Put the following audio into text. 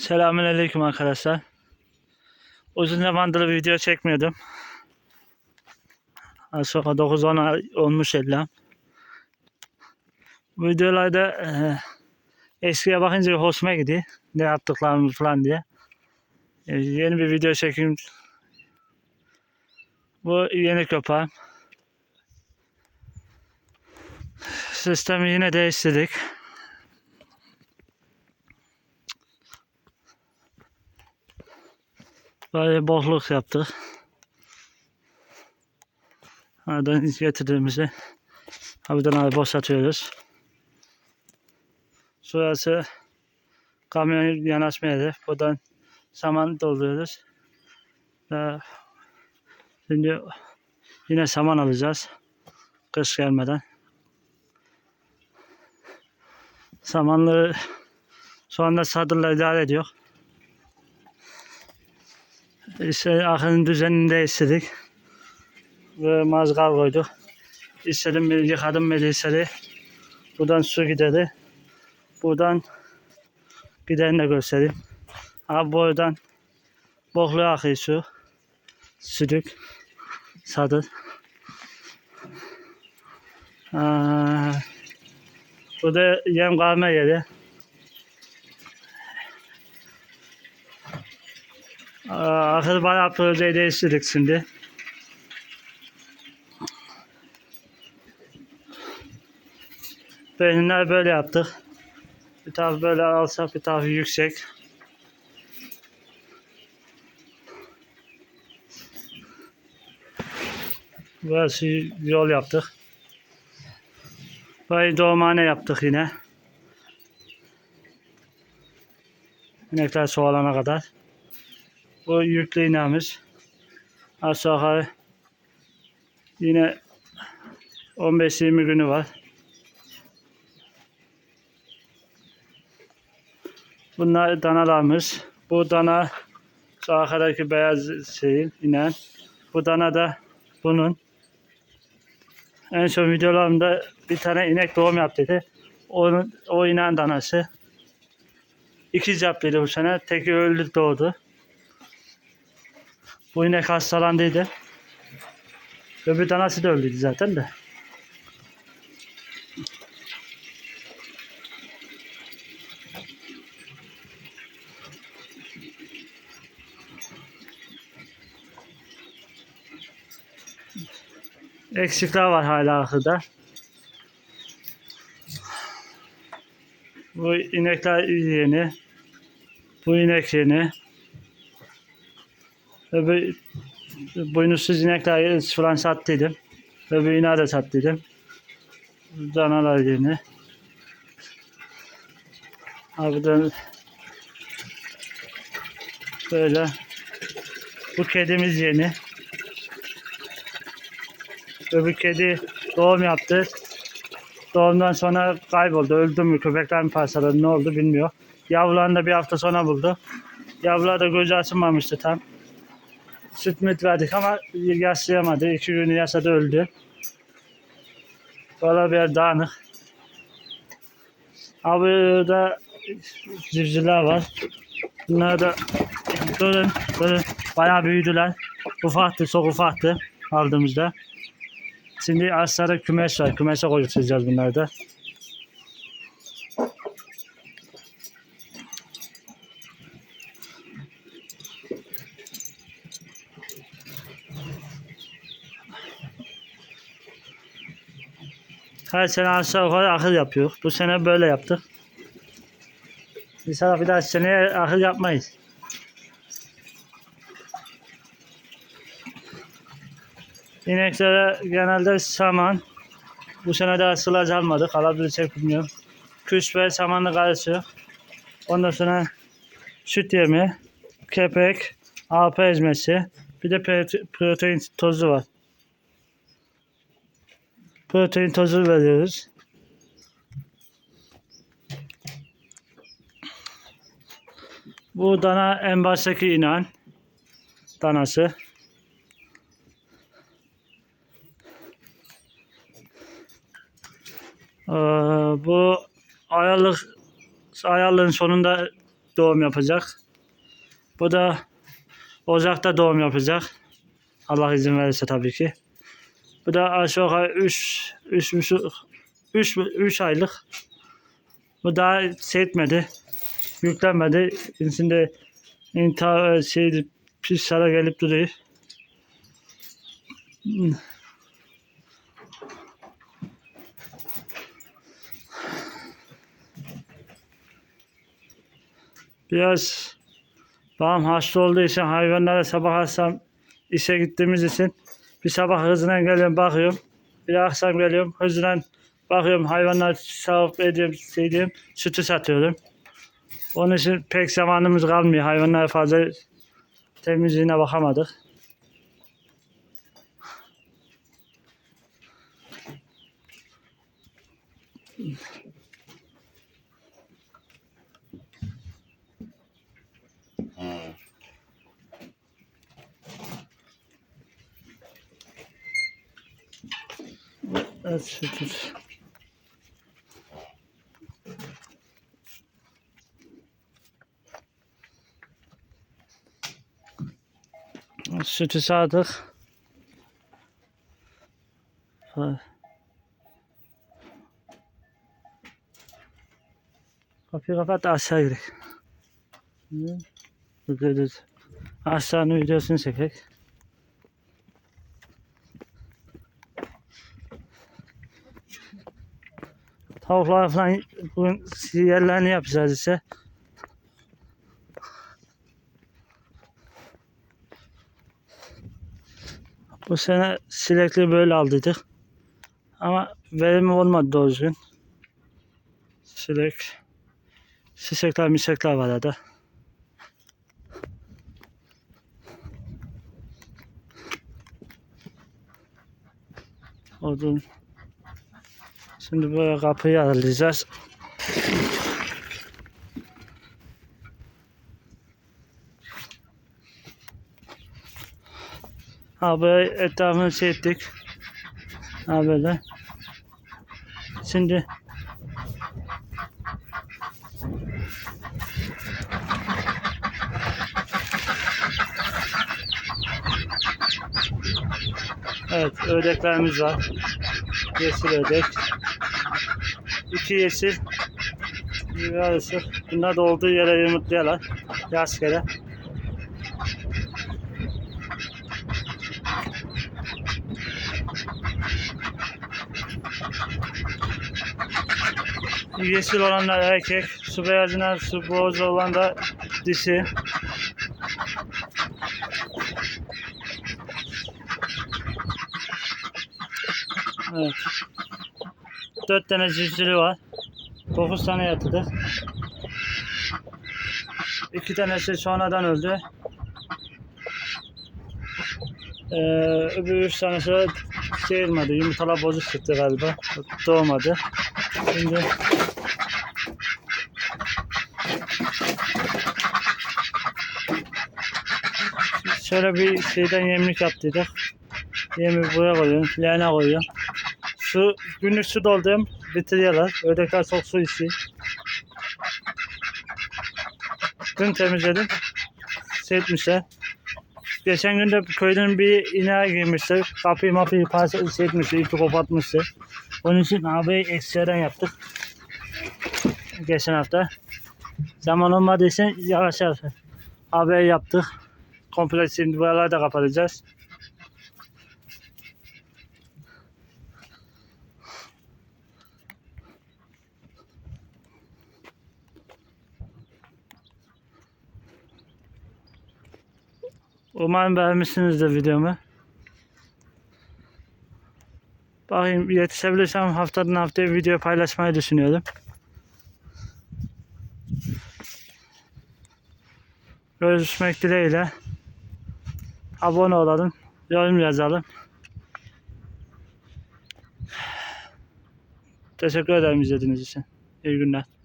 Selamünaleyküm arkadaşlar. Uzun zamandır video çekmiyordum. Aşağı 9-10 ay olmuş elim. Bu videolarda e, eskiye bakınca hoşuma gidiyor. Ne yaptıklarımı falan diye. E, yeni bir video çekeyim. Bu yeni köpeğim. Sistemi yine değiştirdik. Böyle bohluk yaptık. Aradan getirdiğimizi harbiden abi boşaltıyoruz. Şurası kamyon yanaşmaya Buradan saman dolduruyoruz. Şimdi yine saman alacağız. Kış gelmeden. Samanları şu anda sadırla idare ediyor. İşte ahırın düzenini değiştirdik. Ve mazgal koyduk. İstedim bir yıkadım melisleri. Buradan su giderdi. Buradan giderini de göstereyim. Abi buradan bokluğa akıyor su. Südük. Sadır. Aa, burada yem kalma yeri. Ahır bayağı projeyi değiştirdik şimdi. Beynler böyle yaptık. Bir taraf böyle alsak bir tarafı yüksek. Burası yol yaptık. Burayı doğumhane yaptık yine. İnekler çoğalana kadar. Bu yüklü iğnemiz. Aşağı yine 15-20 günü var. Bunlar danalarımız. Bu dana arkadaki beyaz şeyin inen. Bu dana da bunun. En son videolarımda bir tane inek doğum yaptıydı. Onun, o inen danası. İkiz yaptıydı bu sene. Teki öldü doğdu. Bu inek hastalandıydı. Öbür danası da öldüydü zaten de. Eksikler var hala ahırda. Bu inekler yeni. Bu inek yeni. Öbür boynuzsuz inekler falan sattıydım. Öbür ineği de sattıydım. Danalar yeni. Abi böyle. Bu kedimiz yeni. Öbür kedi doğum yaptı. Doğumdan sonra kayboldu. Öldü mü? Köpekler mi parçaladı? Ne oldu bilmiyor. Yavrularını da bir hafta sonra buldu. Yavrular da gözü açılmamıştı tam. Süt müt verdik ama yaşlayamadı. İki günü yaşadı öldü. Valla bir dağınık. Abi da civcivler var. Bunlar da durun, durun. Bayağı büyüdüler. Ufaktı, çok ufaktı aldığımızda. Şimdi aşağıda kümes var. Kümese koyacağız bunları da. Her sene aşağı yukarı ahır yapıyor. Bu sene böyle yaptık. İnşallah bir daha seneye ahır yapmayız. İneklere genelde saman. Bu sene daha sılaj almadık. Alabilecek bilmiyorum. Küs ve samanlı karışık. Ondan sonra süt yemi, kepek, arpa ezmesi. Bir de prote- protein tozu var. Protein tozu veriyoruz. Bu dana en baştaki inan danası. Ee, bu ayarlık ayarlığın sonunda doğum yapacak. Bu da Ocak'ta doğum yapacak. Allah izin verirse tabii ki. Bu da aşağı yukarı 3 3 3 3 aylık. Bu daha şey. Yüklenmedi. İçinde intihar şeydi pis hale gelip duruyor. Biraz babam hasta olduğu için hayvanlara sabah akşam işe gittiğimiz için bir sabah hızına geliyorum bakıyorum. Bir akşam geliyorum hızına bakıyorum hayvanlar sağlık ediyorum şey diyorum, sütü satıyorum. Onun için pek zamanımız kalmıyor. Hayvanlara fazla temizliğine bakamadık. Evet sütü. Sütü sağdık. Kapıyı kapat aşağı gidelim. Aşağının videosunu çekek. Tavuklar falan bugün yerlerini yapacağız ise. Bu sene silekli böyle aldıydık. Ama verimi olmadı doğru düzgün. Silek. Çiçekler misekler var arada. Odun. Şimdi böyle kapıyı ayarlayacağız. Ha böyle etrafını şey ettik. Ha böyle. Şimdi Evet, ördeklerimiz var. Yeşil ördek. İki yeşil. Bir arası. Bunlar da olduğu yere yumurtluyorlar. Rastgele. Yeşil olanlar erkek, su beyazına su boz olan da dişi. Evet. Dört tane civcivli var. Dokuz tane yatırdık. İki tanesi sonradan öldü. Ee, öbür üç tanesi de olmadı. Yumurtalar bozuk çıktı galiba. Doğmadı. Şimdi şöyle bir şeyden yemlik yaptıydık. Yemi buraya koyuyorum. Filene koyuyorum. Su, günlük su doldum. Bitiriyorlar. Ördekler çok su içiyor. Dün temizledim. Şey etmişler. Geçen gün de köyden bir ineğe girmişler. Kapıyı mapıyı parça şey etmişler. ipi kopartmışlar. Onun için abi ekstradan yaptık. Geçen hafta. Zaman olmadığı yavaş yavaş abi yaptık. Komple şimdi buraları da kapatacağız. Umarım beğenmişsinizdir videomu. Bakayım yetişebilirsem haftadan haftaya video paylaşmayı düşünüyorum. Görüşmek dileğiyle. Abone olalım. Yorum yazalım. Teşekkür ederim izlediğiniz için. İyi günler.